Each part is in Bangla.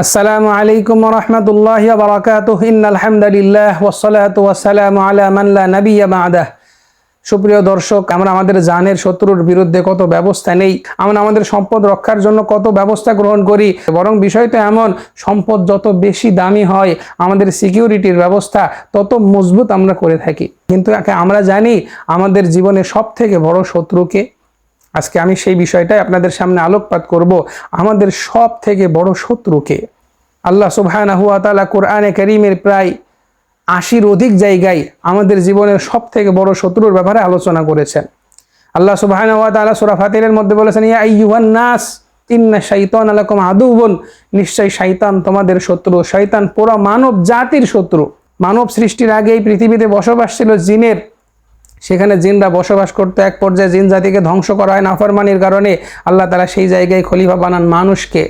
আসসালামু আলাইকুম রহমতুল্লাহ বারাকাতুহ। ইন্নাল হামদুলিল্লাহ ওয়াসসালাতু ওয়াসসালামু আলা মান লা নাবিয়্যা বা'দাহ। সুপ্রিয় দর্শক, আমরা আমাদের জানের শত্রুর বিরুদ্ধে কত ব্যবস্থা নেই? আমরা আমাদের সম্পদ রক্ষার জন্য কত ব্যবস্থা গ্রহণ করি? বরং বিষয় তো এমন, সম্পদ যত বেশি দামি হয়, আমাদের সিকিউরিটির ব্যবস্থা তত মজবুত আমরা করে থাকি। কিন্তু আমরা জানি, আমাদের জীবনে সব থেকে বড় শত্রুকে আজকে আমি সেই বিষয়টাই আপনাদের সামনে আলোকপাত করব আমাদের সব থেকে বড় শত্রুকে। আল্লাহ সুবহানাহু ওয়া তাআলা কোরআনে কারীমের প্রায় আশির অধিক জায়গায় আমাদের জীবনের সব থেকে বড় শত্রুর ব্যাপারে আলোচনা করেছেন। আল্লাহ সুবহানাহু ওয়া তাআলা সূরা ফাতিরের মধ্যে বলেছেন, ইয়া আইয়ুহান নাস, ইন্না শাইতান আলাকুম আদুবুন নিশ্চয় শয়তান তোমাদের শত্রু, শয়তান পুরো মানব জাতির শত্রু। মানব সৃষ্টির আগে এই পৃথিবীতে বসবাস ছিল জিনের। সেখানে জিনরা বসবাস করতো, এক পর্যায়ে জিন জাতিকে ধ্বংস করা হয় নাফরমানির কারণে। আল্লাহ তালা সেই জায়গায় খলিফা বানান মানুষকে।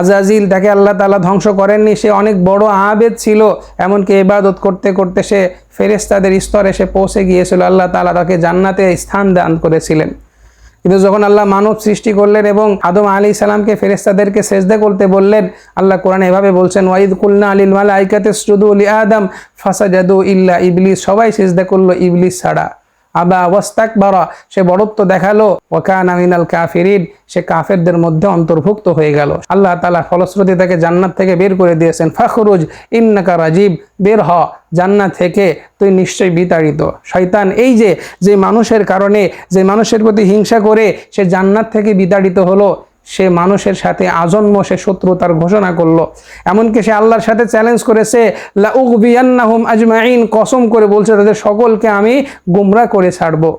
আজাজিল তাকে আল্লাহ তালা ধ্বংস করেননি, সে অনেক বড় আবেদ ছিল, এমনকি ইবাদত করতে করতে সে ফেরেস্তাদের স্তরে সে পৌঁছে গিয়েছিল। আল্লাহ তালা তাকে জান্নাতে স্থান দান করেছিলেন। কিন্তু যখন আল্লাহ মানব সৃষ্টি করলেন এবং আদম আলী ইসালামকে ফেরেস্তাদেরকে সেজদে করতে বললেন, আল্লাহ কোরআন এভাবে বলছেন, ওয়াইদ কুল্না আলিল মালা আইকাতে সুদু উলি আদম, ফাসাজাদু ইল্লা ইবলিস। সবাই সেজদা করল ইবলিস ছাড়া। আবা ওয়াস্তাক বারা সে বড়ত্ব দেখাল। ওয়াকান আমিনাল কাফিরিন, সে কাফেরদের মধ্যে অন্তর্ভুক্ত হয়ে গেল। আল্লাহ তালা ফলশ্রুতি তাকে জান্নাত থেকে বের করে দিয়েছেন। ফাখরুজ, ইন্নাকা রাজীব, বের হ, জান্নাত থেকে তুই নিশ্চয়ই বিতাড়িত। শয়তান এই যে যে মানুষের কারণে, যে মানুষের প্রতি হিংসা করে, সে জান্নাত থেকে বিতাড়িত হলো। সে মানুষের সাথে আজন্ম সে শত্রুতার ঘোষণা করল। এমনকি সে আল্লাহর সাথে চ্যালেঞ্জ করেছে লাউবিয়ান্নাহুম আজমাইন কসম করে বলছে, তাদের সকলকে আমি গুমরা করে ছাড়বো।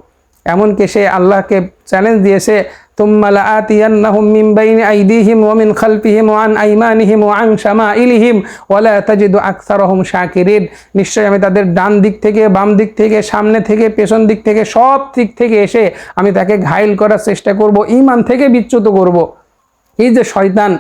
এমনকি সে আল্লাহকে চ্যালেঞ্জ দিয়েছে, তুম্মা লাআতিয়ান্নাহুম মিন বাইনি আইদিহিম ওয়া মিন খালফিহিম ওয়া আন আইমানিহিম ওয়া আন শামাইলিহিম ওয়া লা তাজিদু আকসারহুম শাকিরিন। নিশ্চয়ই আমি তাদের ডান দিক থেকে, বাম দিক থেকে, সামনে থেকে, পেছন দিক থেকে, সব দিক থেকে এসে আমি তাকে ঘায়েল করার চেষ্টা করব, ঈমান থেকে বিচ্যুত করব। এই যে শয়তান,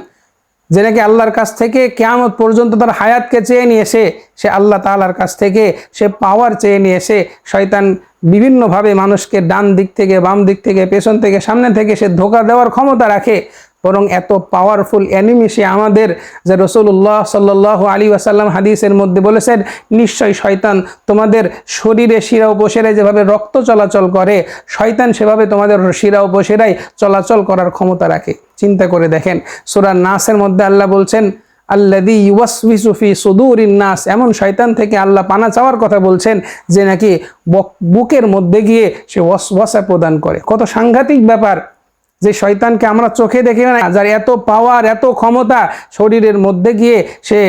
যে নাকি আল্লাহর কাছ থেকে কেয়ামত পর্যন্ত তার হায়াতকে চেয়ে নিয়ে এসে, সে আল্লাহ তালার কাছ থেকে সে পাওয়ার চেয়ে নিয়ে এসে শয়তান বিভিন্নভাবে মানুষকে ডান দিক থেকে, বাম দিক থেকে, পেছন থেকে, সামনে থেকে সে ধোকা দেওয়ার ক্ষমতা রাখে। বরং এত পাওয়ারফুল অ্যানিমি সে আমাদের, যে রসুল্লাহ সাল্লাহ আলী ওয়াসাল্লাম হাদিসের মধ্যে বলেছেন নিশ্চয় শয়তান তোমাদের শরীরে শিরা উপসেরায় যেভাবে রক্ত চলাচল করে, শয়তান সেভাবে তোমাদের শিরা উপসেরায় চলাচল করার ক্ষমতা রাখে। চিন্তা করে দেখেন, সুরা নাসের মধ্যে আল্লাহ বলছেন আল্লাদি ইউসফি সুদুরিন নাস। এমন শয়তান থেকে আল্লাহ পানা চাওয়ার কথা বলছেন, যে নাকি বক- বুকের মধ্যে গিয়ে সে ওয়াসওয়াসা প্রদান করে। কত সাংঘাতিক ব্যাপার। যে শয়তানকে আমরা চোখে দেখি না, যার এত পাওয়ার এত ক্ষমতা শরীরের মধ্যে গিয়ে সে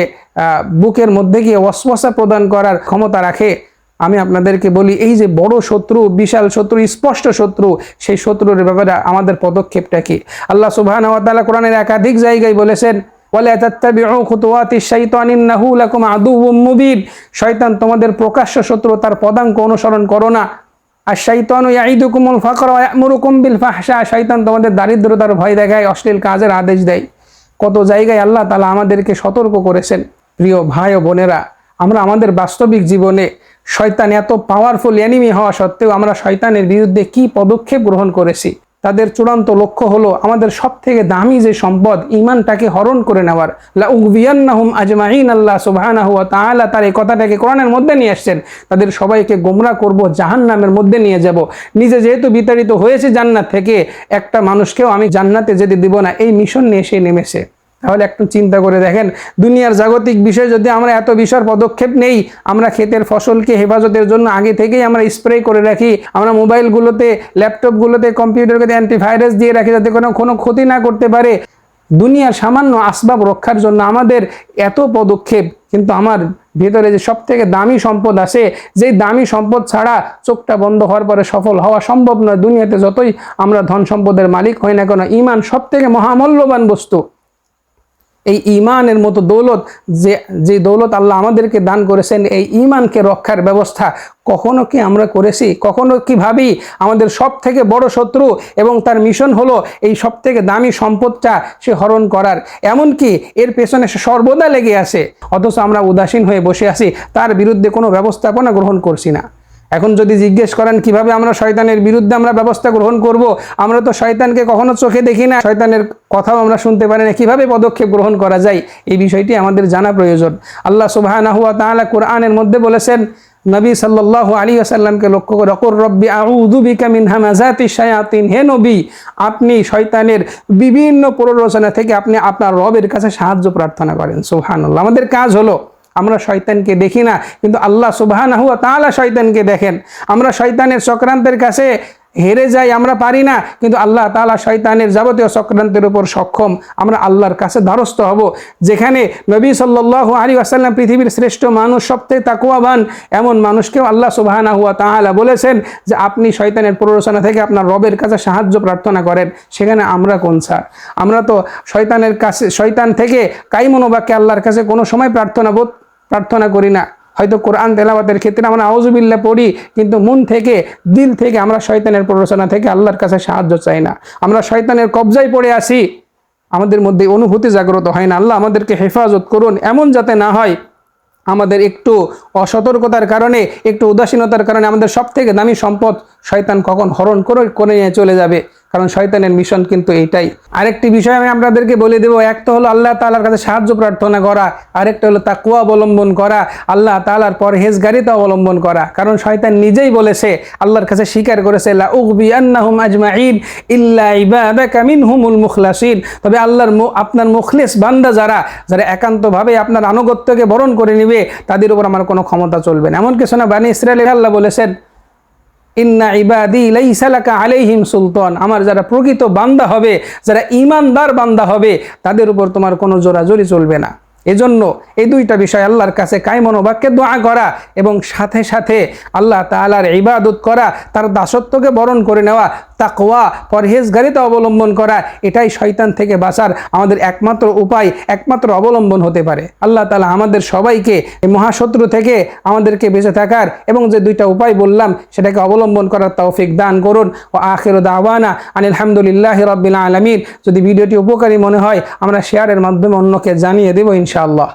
বুকের মধ্যে গিয়ে ওয়াসওয়াসা প্রদান করার ক্ষমতা রাখে। আমি আপনাদেরকে বলি, এই যে বড় শত্রু, বিশাল শত্রু, স্পষ্ট শত্রু, সেই শত্রুর ব্যাপারে আমাদের পদক্ষেপটা কি? আল্লাহ তাআলা কোরআনের একাধিক জায়গায় বলেছেন শয়তান তোমাদের প্রকাশ্য শত্রু, তার পদাঙ্ক অনুসরণ করো না। আর শৈতন ইয়াঈদুকুমুল ফাকর ইয়ামুরুকুম বিল ফাহশা। শৈতান তোমাদের দারিদ্রতার ভয় দেখায়, অশ্লীল কাজের আদেশ দেয়। কত জায়গায় আল্লাহ তালা আমাদেরকে সতর্ক করেছেন। প্রিয় ভাই ও বোনেরা, আমরা আমাদের বাস্তবিক জীবনে শয়তান এত পাওয়ারফুল এনিমি হওয়া সত্ত্বেও আমরা শয়তানের বিরুদ্ধে কি পদক্ষেপ গ্রহণ করেছি? তাদের চূড়ান্ত লক্ষ্য হলো আমাদের সব থেকে দামি যে সম্পদ ইমানটাকে হরণ করে নেওয়ার। লা উগবিয়ান্নাহুম আজমাইন আল্লাহ সুবহানাহু হুয়া তাআলা তার এই কথাটাকে কোরআনের মধ্যে নিয়ে আসছেন। তাদের সবাইকে গোমরা করব, জাহান্নামের মধ্যে নিয়ে যাব। নিজে যেহেতু বিতাড়িত হয়েছে জান্নাত থেকে, একটা মানুষকেও আমি জান্নাতে যেতে দিব না। এই মিশন নিয়ে সে নেমেছে। তাহলে একটু চিন্তা করে দেখেন, দুনিয়ার জাগতিক বিষয় যদি আমরা এত বিষয় পদক্ষেপ নেই, আমরা ক্ষেতের ফসলকে হেফাজতের জন্য আগে থেকেই আমরা স্প্রে করে রাখি, আমরা মোবাইলগুলোতে, ল্যাপটপগুলোতে কম্পিউটারগুলোতে অ্যান্টিভাইরাস দিয়ে রাখি যাতে কোনো কোনো ক্ষতি না করতে পারে। দুনিয়ার সামান্য আসবাব রক্ষার জন্য আমাদের এত পদক্ষেপ, কিন্তু আমার ভেতরে যে সব থেকে দামি সম্পদ আছে যে দামি সম্পদ ছাড়া চোখটা বন্ধ হওয়ার পরে সফল হওয়া সম্ভব নয়। দুনিয়াতে যতই আমরা ধন সম্পদের মালিক হই না কেন ইমান সব থেকে মহামূল্যবান বস্তু। এই ইমানের মতো দৌলত যে যে দৌলত আল্লাহ আমাদেরকে দান করেছেন, এই ইমানকে রক্ষার ব্যবস্থা কখনো কি আমরা করেছি? কখনো কি ভাবি আমাদের সব থেকে বড় শত্রু এবং তার মিশন হলো এই সব থেকে দামি সম্পদটা সে হরণ করার? এমনকি এর পেছনে সে সর্বদা লেগে আছে। অথচ আমরা উদাসীন হয়ে বসে আছি, তার বিরুদ্ধে কোনো ব্যবস্থাপনা গ্রহণ করছি না। এখন যদি জিজ্ঞেস করেন কীভাবে আমরা শয়তানের বিরুদ্ধে আমরা ব্যবস্থা গ্রহণ করব, আমরা তো শয়তানকে কখনো চোখে দেখি না। শয়তানের কথাও আমরা শুনতে পারি না। কীভাবে পদক্ষেপ গ্রহণ করা যায়? এই বিষয়টি আমাদের জানা প্রয়োজন। আল্লাহ তাআলা কোরআনের মধ্যে বলেছেন, নবী সাল্লাল্লাহু আলী আসাল্লামকে লক্ষ্য করে। অকর রব্বি আউযু বিকা মিন হামাজাতি শায়াতিন। হে নবী, আপনি শয়তানের বিভিন্ন প্ররোচনা থেকে আপনি আপনার রবের কাছে সাহায্য প্রার্থনা করেন। সুবহানাল্লাহ। আমাদের কাজ হলো আমরা শয়তানকে দেখি না, কিন্তু আল্লাহ সুবহানাহু ওয়া তাআলা শয়তানকে দেখেন। আমরা শয়তানের চক্রান্তের কাছে হেরে যাই, আমরা পারি না, কিন্তু আল্লাহ তাআলা শয়তানের যাবতীয় চক্রান্তের উপর সক্ষম। আমরা আল্লাহর কাছে দ্বারস্থ হব। যেখানে নবী সাল্লাল্লাহু আলী আসাল্লাম পৃথিবীর শ্রেষ্ঠ মানুষ সবথেকে তাকুয়াবান এমন মানুষকেও আল্লাহ সুবহানাহু ওয়া তাআলা বলেছেন যে, আপনি শয়তানের প্ররোচনা থেকে আপনার রবের কাছে সাহায্য প্রার্থনা করেন। সেখানে আমরা কোন ছাড় আমরা তো শয়তানের কাছে, শয়তান থেকে কাইমনোবাক্যে আল্লাহর কাছে কোনো সময় প্রার্থনা বোধ প্রার্থনা করি না। হয়তো কোরআন তেলাওয়াতের ক্ষেত্রে আমরা আউজুবিল্লা পড়ি, কিন্তু মন থেকে, দিল থেকে আমরা শয়তানের প্ররোচনা থেকে আল্লাহর কাছে সাহায্য চাই না। আমরা শয়তানের কবজায় পড়ে আসি আমাদের মধ্যে অনুভূতি জাগ্রত হয় না। আল্লাহ আমাদেরকে হেফাজত করুন। এমন যাতে না হয়, আমাদের একটু অসতর্কতার কারণে, একটু উদাসীনতার কারণে আমাদের সব থেকে দামি সম্পদ শয়তান কখন হরণ করে করে নিয়ে চলে যাবে। কারণ শয়তানের মিশন কিন্তু এইটাই। আরেকটি বিষয় আমি আপনাদেরকে বলে দেবো এক তো হলো আল্লাহ তালার কাছে সাহায্য প্রার্থনা করা, আরেকটা হলো তাকুয়া অবলম্বন করা, আল্লাহ তালার পরহেজগারিতা অবলম্বন করা। কারণ শয়তান নিজেই বলেছে, আল্লাহর কাছে স্বীকার করেছে মুখলাসিন। তবে আল্লাহর আপনার মুখলেস বান্দা যারা যারা একান্তভাবে আপনার আনুগত্যকে বরণ করে নিবে, তাদের উপর আমার কোনো ক্ষমতা চলবে না। এমন কিছু না, বানি ইসরায়েলের আল্লাহ বলেছেন ইন্না ইবাদি লাইসালাকা আলাইহিম সুলতান। আমার যারা প্রকৃত বান্দা হবে, যারা ইমানদার বান্দা হবে, তাদের উপর তোমার কোনো জোরাজোরি চলবে না। এজন্য এই দুইটা বিষয় আল্লাহর কাছে কায়মনোবাক্যে দোয়া করা এবং সাথে সাথে আল্লাহ তালার ইবাদত করা, তার দাসত্বকে বরণ করে নেওয়া তাকওয়া, পরহেজগারিতা অবলম্বন করা, এটাই শয়তান থেকে বাঁচার আমাদের একমাত্র উপায়, একমাত্র অবলম্বন হতে পারে। আল্লাহ তালা আমাদের সবাইকে এই মহাশত্রু থেকে আমাদেরকে বেঁচে থাকার এবং যে দুইটা উপায় বললাম, সেটাকে অবলম্বন করার তৌফিক দান করুন। ও আখির দাওয়ানা আনিল হামদুলিল্লাহ রব্বিল আলমিন। যদি ভিডিওটি উপকারী মনে হয়, আমরা শেয়ারের মাধ্যমে অন্যকে জানিয়ে দেবো ইনশাআল্লাহ।